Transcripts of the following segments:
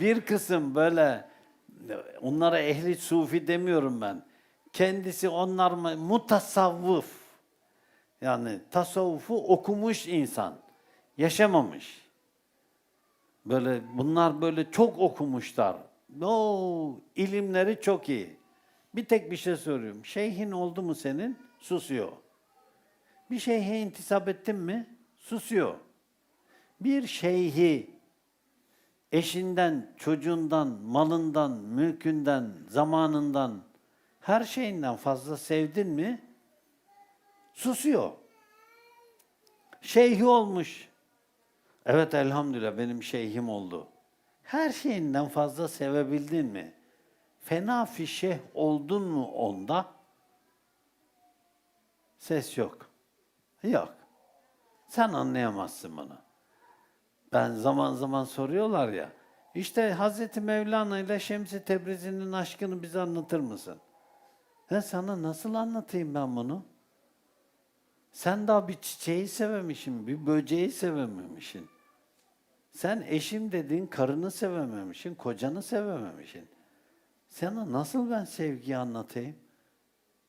bir kısım böyle onlara ehli sufi demiyorum ben. Kendisi onlar mı mutasavvıf. Yani tasavvufu okumuş insan. Yaşamamış. Böyle bunlar böyle çok okumuşlar. O ilimleri çok iyi. Bir tek bir şey soruyorum. Şeyhin oldu mu senin? Susuyor. Bir şeyhe intisap ettin mi? Susuyor. Bir şeyhi eşinden, çocuğundan, malından, mülkünden, zamanından, her şeyinden fazla sevdin mi? Susuyor. Şeyhi olmuş. Evet elhamdülillah benim şeyhim oldu. Her şeyinden fazla sevebildin mi? Fena fişeh oldun mu onda? Ses yok. Yok. Sen anlayamazsın bunu. Ben zaman zaman soruyorlar ya. İşte Hazreti Mevlana ile Şemsi Tebrizi'nin aşkını bize anlatır mısın? Ben sana nasıl anlatayım ben bunu? Sen daha bir çiçeği sevemişsin, bir böceği sevememişsin. Sen eşim dediğin karını sevememişsin, kocanı sevememişsin. Sana nasıl ben sevgiyi anlatayım?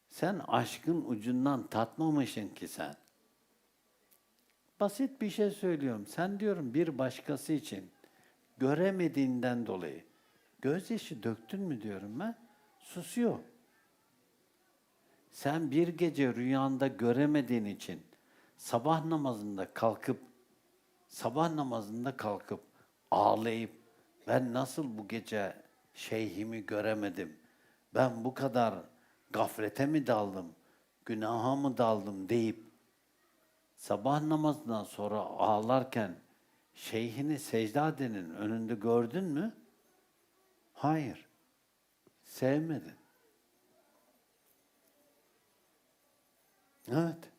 Sen aşkın ucundan tatmamışsın ki sen. Basit bir şey söylüyorum. Sen diyorum bir başkası için göremediğinden dolayı gözyaşı döktün mü diyorum ben. Susuyor. Sen bir gece rüyanda göremediğin için sabah namazında kalkıp sabah namazında kalkıp ağlayıp ben nasıl bu gece şeyhimi göremedim? Ben bu kadar gaflete mi daldım? Günaha mı daldım deyip sabah namazından sonra ağlarken şeyhini secdadenin önünde gördün mü? Hayır. Sevmedin. Evet.